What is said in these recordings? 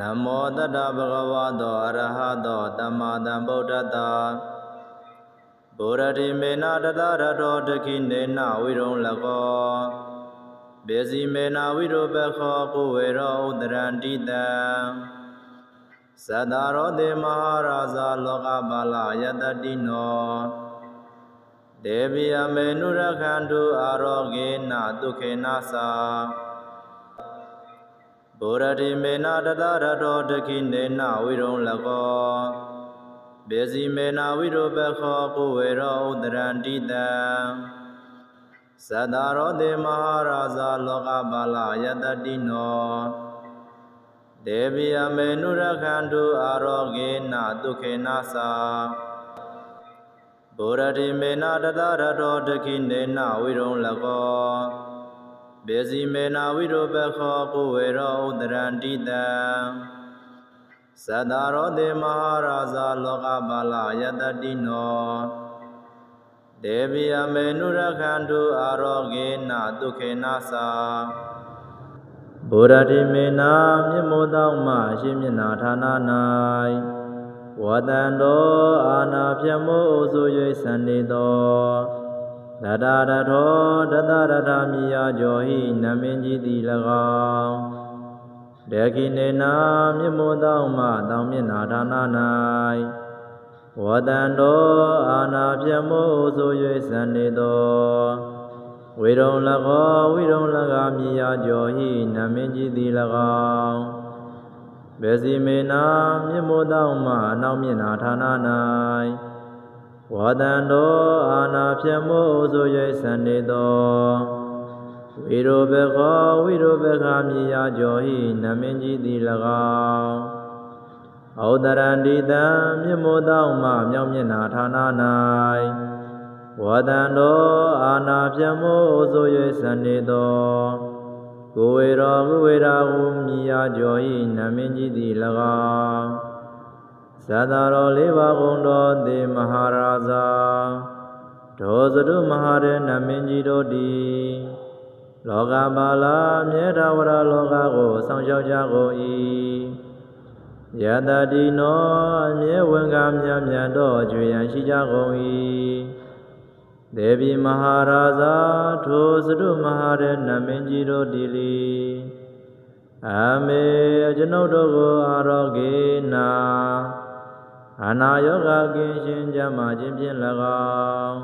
နမောတတ္တဗုဒ္ဓဝါသောအရဟသောသမ္မာသမ္ဗုဒ္ဓတ္တဗုရတိမေနတတရတောတခိနေနဝိရုံလကောဘေစီမေနဝိရုပခောကိုဝေရောဥဒရန္တိတံသတ္တရောတေမဟာရာဇာလောကပါလယတတိနောဒေဝိယမေနုရခန္တုအာရောဂေနဒုက္ခေနသာ ဗုရတိမေနတတရတောတခိနေနဝိရုံလကောဘေစီမေနဝိရုပခောကိုဝေရောဥဒရန္တိတံသတ္တရောတေမဟာရာဇာလောကပါလယတတိနောဒေဝိယမေနုရခန္တုအာရောဂေနဒုက္ခေနသာဗုရတိမေနတတရတောတခိနေနဝိရုံလကော ဘေစီမေနဝိရုပခောကိုဝေရောဥဒရန္တိတံသတ္တရောတေမဟာရာဇာလောကပါလယတတိနောဒေဝိယမေနုရခန္တုအာရောဂေနဒုက္ခေနသာဗုရတိမေနာမြတ်မိုးတောင်းမှအရှိမျက်နာဌာန၌ဝတံတော်အာနာပြမိုးအိုဆို၍စံနေသော ရတရထောတတရထမိယာကျော်ဟိနမင်းကြီးသည်၎င်းဒေခိနေနာမြတ်မိုးတောင်းမှတောင်းမျက်နာဌာန၌ဝတံတော်အာနာပြမိုးအိုဆို၍စံနေသောဝေရုံ၎င်းဝိရုံ၎င်းမြည်ရကျော်ဟိနမင်းကြီးသည်၎င်းဘေစီမေနာမြင့်မိုးတောင်းမှအနောက်မျက်နာဌာန၌ ဝါတံတော်အာနာဖြတ်မိုးဆို၍စံနေသောဝိရောဘခောဝိရောဘခာမြည်ရကျော်ဟိနမင်းကြီးသည်၎င်းဩဒရန္တိတံမြင့်မိုးတောင်းမှမြောက်မျက်နာဌာန၌ဝါတံတော်အာနာပြမောဆို၍စံနေသောကိုဝေရောကိုဝေရာဟုမြည်ရကျော်ဤနမင်းကြီးသည်၎င်း သတ္တရောလေးပါးကုန်တော်သေမဟာရာဇာဒောဇတုမဟာရေနမင်းကြီးတို့သည်လောကပါလာမြဲတာဝရလောကကိုဆောင်ရှောက်ကြကုန်၏ယတတိနောအမြဲဝန်ကမြတ်မြတ်တော့ကြွေရန်ရှိကြကုန်၏ဒေဝီမဟာရာဇာထိုသရုမဟာရနမင်းကြီးတို့ဒီလီအမေကျွန်ုပ်တို့ကိုအာရောဂေနာ အနာယောဂကင်းရှင်ကြမှာခြင်းဖြင့်၎င်း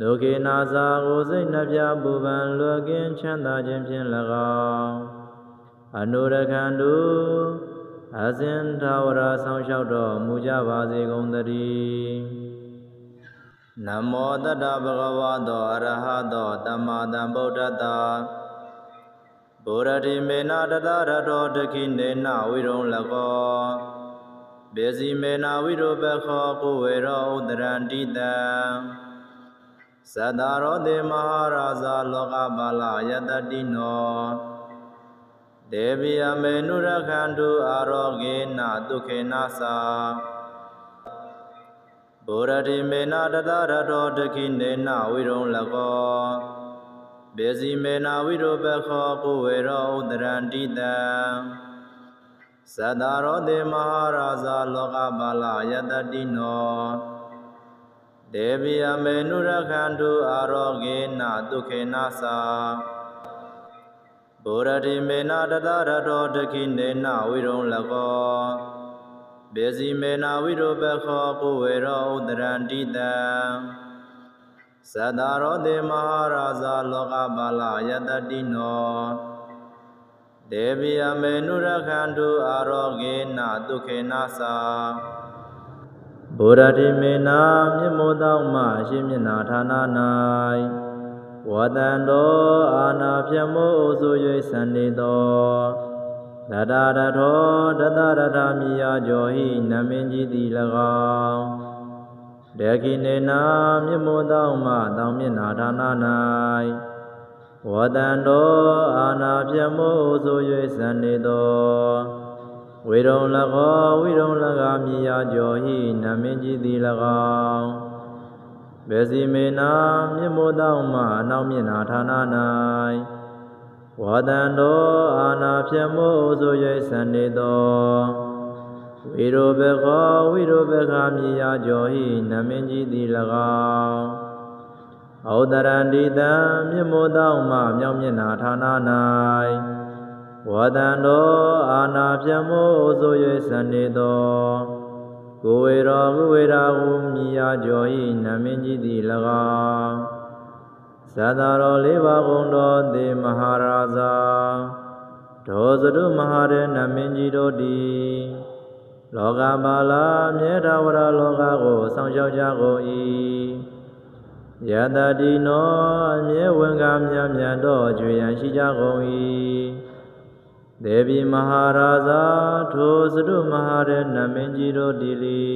ဒုက္ခေနာစာကိုစိတ်နှပြပူပန်လွယ်ကင်းချမ်းသာခြင်းဖြင့်၎င်းအနုရခန္တုအစဉ်သာဝရဆောင်လျှောက်တော်မူကြပါစေကုန်သတည်းနမောတတ္တဗုဒ္ဓဝါသောအရဟသောသမ္မာသမ္ဗုဒ္ဓတ္တဗုရတိမေနတတရတောတခိနေနဝိရုံလကော ဘေစီမေနဝိရုပခောကိုဝေရောဥဒရန္တိတံသတ္တရောတေမဟာရာဇာလောကပါလယတတိနောဒေဝိယမေနုရခန္တုအာရောဂေနဒုက္ခေနသာဗုရတိမေနတတရတောတခိနေနဝိရုံလကောဘေစီမေနဝိရုပခောကိုဝေရောဥဒရန္တိတံ သတ္တရောတေမဟာရာဇာလောကပါလယတတိနောဒေဝိယမေနုရခန္တုအာရောဂေနဒုက္ခေနသာဗုရတိမေနတတရတောတခိနေနဝိရုံလကောဘေစီမေနဝိရုပခောကိုဝေရောဥဒရန္တိတံသတ္တရောတေမဟာရာဇာလောကပါလယတတိနော ဒေဝိယမေနုရခန္တုအာရောဂေနဒုက္ခေနသာဗုရတိမေနာမြင့်မိုးတောင်းမှအရှိမျက်နာဌာန၌ဝတံတော်အာနာပြမိုးအိုဆို၍စံနေသောရတရထောတတရထမိယာကျော်ဟိနမင်းကြီးသည်၎င်းဒေခိနေနာမြင့်မိုးတောင်းမှတောင်းမျက်နာဌာန၌ ဝတံတော်အာနာပြမိုးဆို၍စံနေသောဝေရုံ၎င်းဝိရုံ၎င်းမြည်ရကျော်ဟိနမင်းကြီးသည်၎င်းဘေစီမေနာမြင့်မိုးတောင်းမှအနောက်မျက်နာဌာန၌ဝဝါဒံတောအာနာဖြတ်မို့ဆို၍စံနေသောဝိရောဘေခောဝိရောဘေခာမြည်ရာကျော်ဟိနမင်းကြီးသည်၎င်း ဩဒရန္တိတံမြတ်မို့သောမှမြောက်မျက်နာဌာန၌ဝါဒံတောအာနာဖြတ်မို့ဆို၍စံနေသောကိုဝေရောကုဝေရာဟုမြည်ရာကျော်ဟိနမင်းကြီးသည်၎င်းဇာတာတော်လေးပါးကုန်တော်သေမဟာရာဇာဒောဇတုမဟာရေနမင်းကြီးတို့သည်လောကပါလာမြဲတာဝရလောကကိုဆောင်ရှောက်ကြကုန်၏ ယတတိနောအမြဲဝန်ကမြတ်မြတ်တော်ကျွေရန်ရှိကြကုန်၏ဒေဝီမဟာရာဇာထိုဇတုမဟာရေနမင်းကြီးတို့သည်လီ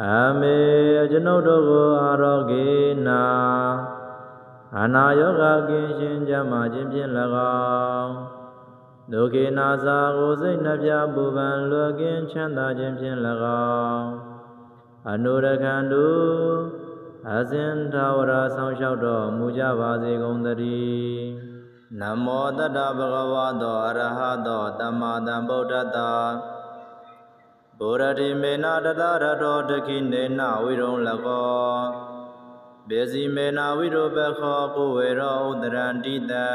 အမေကျွန်ုပ်တို့ကိုအာရောဂေနာအနာယောဂကင်းရှင်ကြမှာခြင်းဖြင့်၎င်းဒုက္ခနာစာကိုစိတ်နှပြပူပန်လွယ်ကင်းချမ်းသာခြင်းဖြင့်၎င်းအနုရခန္တု အစဉ်သာဝရဆောင်လျှောက်တော်မူကြပါစေကုန်သတည်းနမောတတ္တဗုဒ္ဓဝါသောအရဟသောသမ္မာသမ္ဗုဒ္ဓတ္တဗုရတိမေနတတရတောတခိနေနဝိရုံလကောဘေစီမေနာဝိရုပခောကိုဝေရောဥဒရန္တိတံ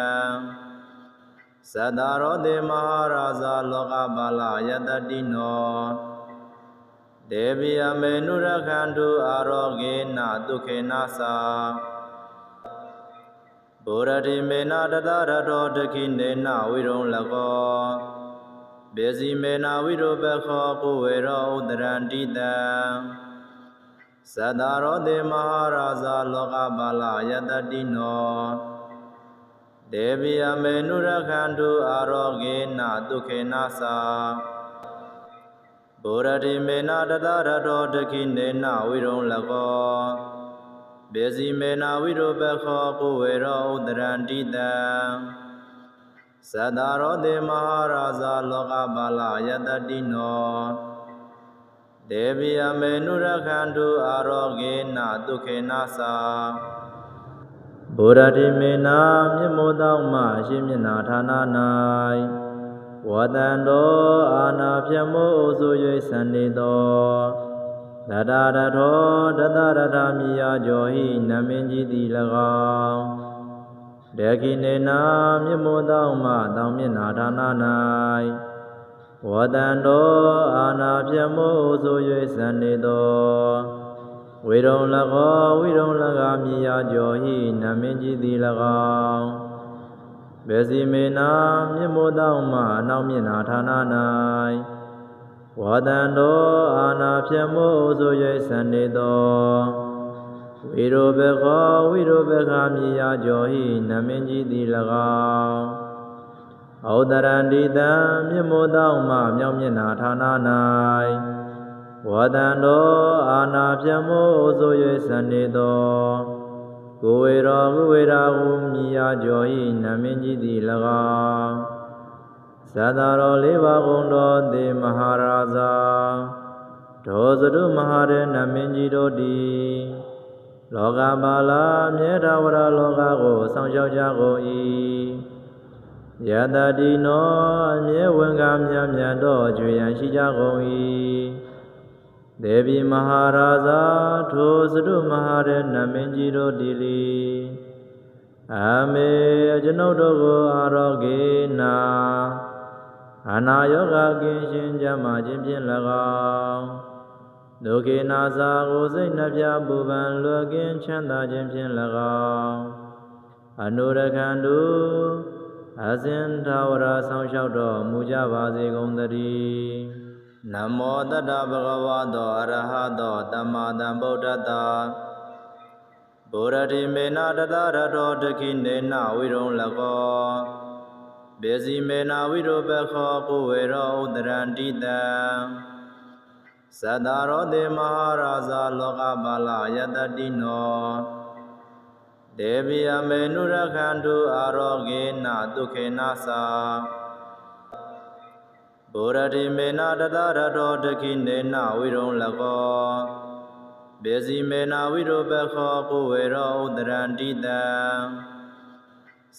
သတ္တရောတေမဟာရာဇာလောကပါလယတတိနော ဒေဝီအမေနုရခန္တုအာရောဂေနဒုခေနသာဗုရတိမေနတတရတောတခိနေနဝိရုံလကောဘေစီမေနာဝိရုပခောကိုဝေရောဥဒရန္တိတံသတ္တရောတေမဟာရာဇာလောကပါလယတတိနောဒေဝီအမေနုရခန္တုအာရောဂေနဒုခေနသာ ဗုရတိမေနတတရတောတခိနေနဝိရုံလကောဘေစီမေနဝိရုပခောကိုဝေရောဥဒရန္တိတံသတ္တရောတေမဟာရာဇာလောကပါလယတတိနောဒေဝီအမေနုရခန္တုအာရောဂေနဒုခေနသာဗုဒ္ဓတိမေနာမြတ်မိုးသောမှအရှင်မျက်နာဌာန၌ ဝတံတော်အာနာဖြတ်မိုးဆို၍စံနေသောတတရထောတတရထမိယာကျော်ဟိနမင်းကြီးသည်၎င်းဒေခိနေနာမြတ်မိုးသောမှတောင်မျက်နာဌာန၌ဝတံတော်အာနာပြမို့ဆို၍ဇန်နေသောဝေရုံလကောဝိရုံလကမြည်ရာကျော်ဟိနမင်းကြီးသည်၎င်း ဘေစီမေနာမြင့်မို့သောမှအနောက်မျက်နာဌာန၌ဝတံတော်အာနာပြမို့ဆို၍ဇန်နေသောဝိရောဘေခောဝိရောဘေခမြည်ရာကျော်ဟိနမင်းကြီးသည်၎င်းဩဒရန္တိတံမြတ်မို့သောမှမြောက်မျက်နာဌာန၌ဝဒံတော်အာနာပြမို့ဆို၍စံနေသော ကိုဝေရောကုဝေရာဟုမြည်ရာကျော်ဤနမင်းကြီးသည်၎င်းဇာတာတော်လေးပါးကုန်တော်သေမဟာရာဇာဒောဇတုမဟာရေနမင်းကြီးတို့သည်လောကပါလာမြဲတာဝရလောကကိုဆောင်ရှောက်ကြကုန်၏ယတတိနောအမြဲဝန်ကမြတ်မြတ်တော်ကျွေရန်ရှိကြကုန်၏ ဒေဝီမဟာရာဇာထိုသတုမဟာရနမင်းကြီးတို့ဒီလီအမေကျွန်ုပ်တို့ကိုအာရောဂေနာအနာယောဂကင်းရှင်ကြမှာခြင်းဖြင့်၎င်းဒုက္ခနာစာကိုစိတ်နှပြပူပန်လွယ်ကင်းချမ်းသာခြင်းဖြင့်၎င်းအနုရခန္တုအစဉ်သာဝရဆောင်လျှောက်တော်မူကြပါစေကုန်သတည်း နမောတတ္တဗုဒ္ဓဝါသောအရဟသောသမ္မာသမ္ဗုဒ္ဓတ္တဗုရတိမေနတတရတောတခိနေနဝိရုံလကောဘေစီမေနဝိရုပခောကိုဝေရောဥဒရန္တိတံသတ္တရောတေမဟာရာဇာလောကပါလယတတိနောဒေဝီအမေနုရခန္တုအာရောဂေနဒုခေနသာ ဗုရတိမေနတတရတောတခိနေနဝိရုံလကောဘေစီမေနဝိရုပခောကိုဝေရောဥဒရန္တိတံ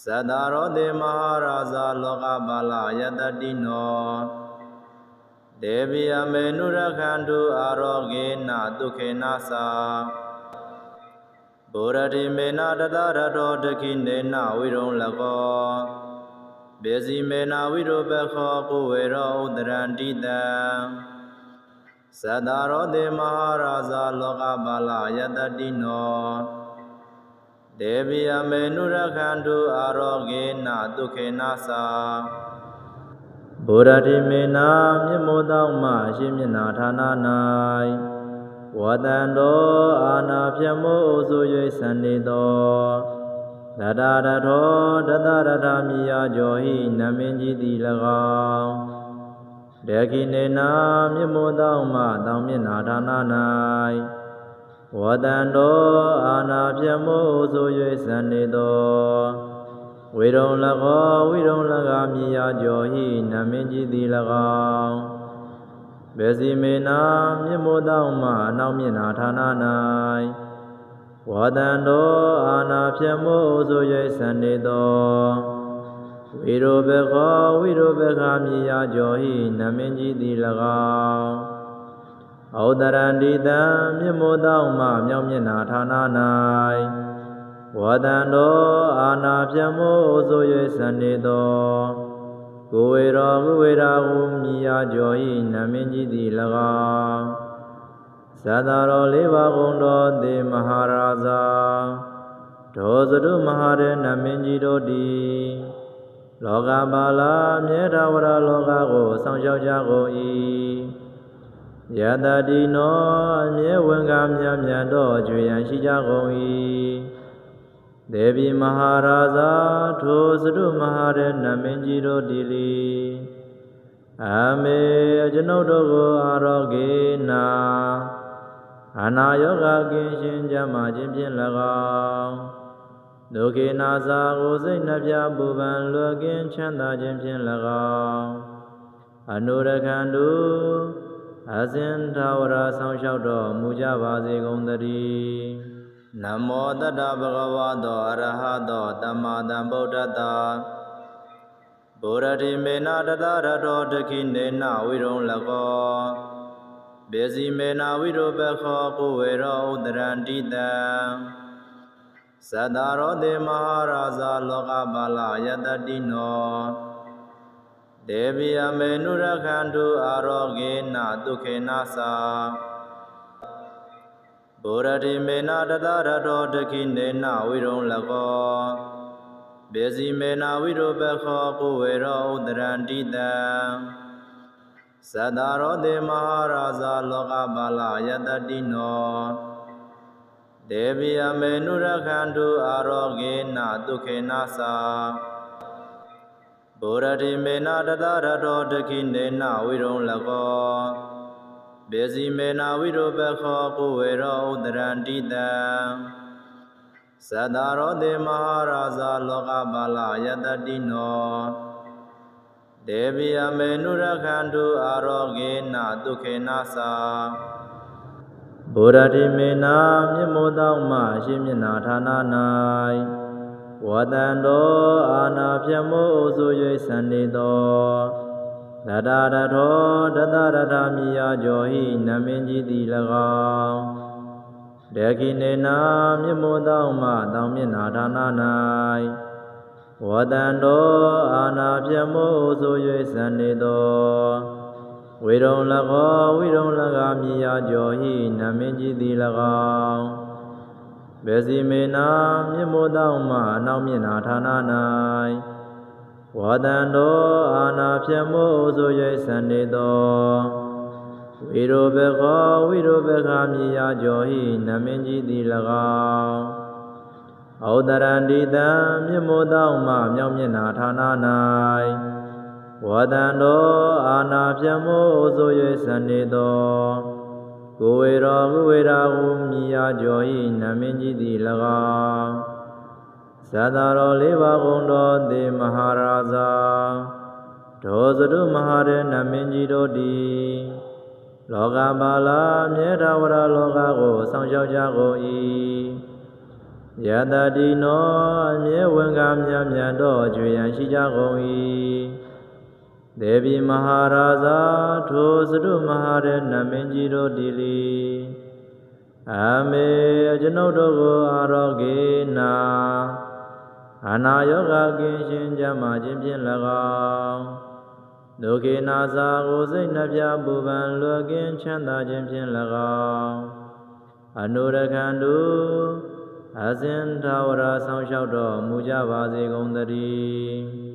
သတ္တရောတေမဟာရာဇာလောကပါလယတတိနောဒေဝိယမေနုရခန္တုအာရောဂေနဒုခေနသာဘောရတိမေနတတရတောတခိနေနဝိရုံလကော ဘေစီမေနဝိရုပခောကိုဝေရောဥဒရန္တိတံသတ္တရောတေမဟာရာဇာလောကပါလယတတိနောဒေဝိယမေနုရခန္တုအာရောဂေနဒုခေနသာဗုဒ္ဓတိမေနာမြတ်မိုးသောမှအရှိမျက်နာဌာန၌ဝတံတော်အာနာပြမောဆို၍စံနေသော ရတရထောတတရထမိယာကျော်ဟိနမင်းကြီးသည်၎င်းဒေခိနေနာမြတ်မိုးသောမှတောင်မျက်နာဌာန၌ဝတံတော်အာနာပြမောဆို၍စံနေသောဝေရုံ၎င်းဝေရုံ၎င်းမြည်ရကျော်ဟိနမင်းကြီးသည်၎င်းဘေစီမေနာမြင့်မိုးသောမှအနောက်မျက်နာဌာန၌ ဝါတံတော်အာနာဖြတ်မိုးဆို၍စံနေသောဝေရုဘေခောဝေရုဘေခာမြည်ရကျော်ဟိနမင်းကြီးသည်၎င်းဩဒရန္တိတံမြင့်မိုးသောမှမြောက်မျက်နာဌာန၌ဝါတံတော်အာနာပြမောဆို၍စံနေသောကိုဝေရောကုဝေရာဟုမြည်ရကျော်ဤနမင်းကြီးသည်၎င်းသတ္တရောလေးပါးကုန်တော်သေမဟာရာ ဇာဒောသတုမဟာရေနမင်းကြီးတို့သည်လောကပါလာမြဲတာဝရလောကကိုဆောင်ရှောက်ကြကုန်၏ယတတိနောအမြဲဝန်ကမြတ်မြတ်တော့ကြွေရန်ရှိကြကုန်၏ဒေဝီမဟာရာဇာထိုသရုမဟာရနမင်းကြီးတို့ဒီလီအမေကျွန်ုပ်တို့ကိုအာရောဂေနာအနာယောဂကင်းရှင်ကြမှာခြင်းဖြင့်၎င်း ဒုခေနာစာကိုစိတ်နှပြပူပန်လွယ်ကင်းချမ်းသာခြင်းဖြင့်၎င်းအနုရခန္တုအစဉ်သာဝရဆောင်လျှောက်တော်မူကြပါစေကုန်သတည်းနမောတတ္တဗုဒ္ဓဝါသောအရဟသောသမ္မာသမ္ဗုဒ္ဓတ္တဗုရတိမေနတတရတောတခိနေနဝိရုံလကောဘေစီမေနဝိရုပခောကိုဝေရောဥဒရန္တိတံ သတ္တရောတေမဟာရာဇာလောကပါလယတတိနောဒေဝိယမေနုရခန္တုအာရောဂေနဒုခေနသာဗုရတိမေနတတရတောတခိနေနဝိရုံလကောဘေစီမေနဝိရုပခောကိုဝေရောဥဒရန္တိတံသတ္တရောတေမဟာရာဇာလောကပါလယတတိနော ဒေဝိယမေနုရခန္တုအာရောဂေနဒုခေနသာဗုရတိမေနတတရတောတခိနေနဝိရုံလကောဘေစီမေနဝိရုပခောကိုဝေရောဥဒရန္တိတံသတ္တရောတေမဟာရာဇာလောကပါလယတတိနောဒေဝိယမေနုရခန္တုအာရောဂေနဒုခေနသာ ဗုရတိမေနာမြတ်မိုးသောမှအရှိမျက်နာဌာန၌ဝတံတော်အာနာပြမောဆို၍စံနေသောရတရထောတတရထမိယာကျော်ဟိနမင်းကြီးသည်၎င်းဒေခိနေနာမြတ်မိုးသောမှတောင်မျက်နာဌာန၌ဝတံတော်အာနာပြမောဆို၍စံနေသော ဝေရုံ၎င်းဝေရုံ၎င်းမြည်ရကျော်ဟိနမင်းကြီးသည်၎င်းဘေစီမေနာမြင့်မိုးသောမှအနောက်မျက်နာဌာန၌ဝါတံတော်အာနာဖြတ်မိုးဆို၍စံနေသောဝေရုဘေခောဝေရုဘေခာမြည်ရကျော်ဟိနမင်းကြီးသည်၎င်းဩဒရန္တိတံမြင့်မိုးသောမှမြောက်မျက်နာဌာန၌ ဝါတံတော်အာနာပြမောဆို၍စံနေသောကိုဝေရောကုဝေရာဟုမြည်ရကျော်ဤနမင်းကြီးသည်၎င်းသတ္တရောလေးပါးကုန်တော်သေမဟာရာဇာဒောသတုမဟာရေနမင်းကြီးတို့သည်လောကပါလာမြဲတာဝရလောကကိုဆောင်ရှောက်ကြကုန်၏ယတတိနောအမြဲဝန်ကမြတ်မြတ်တော့ကျွေရန်ရှိကြကုန်၏ ဒေဝီမဟာရာဇာထိုသရုမဟာရဏမင်းကြီးတို့တည်လီအမေကျွန်ုပ်တို့ကိုအာရောဂေနာအနာယောဂကင်းရှင်းကြမှာခြင်းဖြင့်၎င်းဒုက္ခေနာစာကိုစိတ်နှပြပူပန်လွယ်ကင်းချမ်းသာခြင်းဖြင့်၎င်းအနုရခန္တုအစဉ်သာဝရဆောင်လျှောက်တော်မူကြပါစေကုန်သတည်း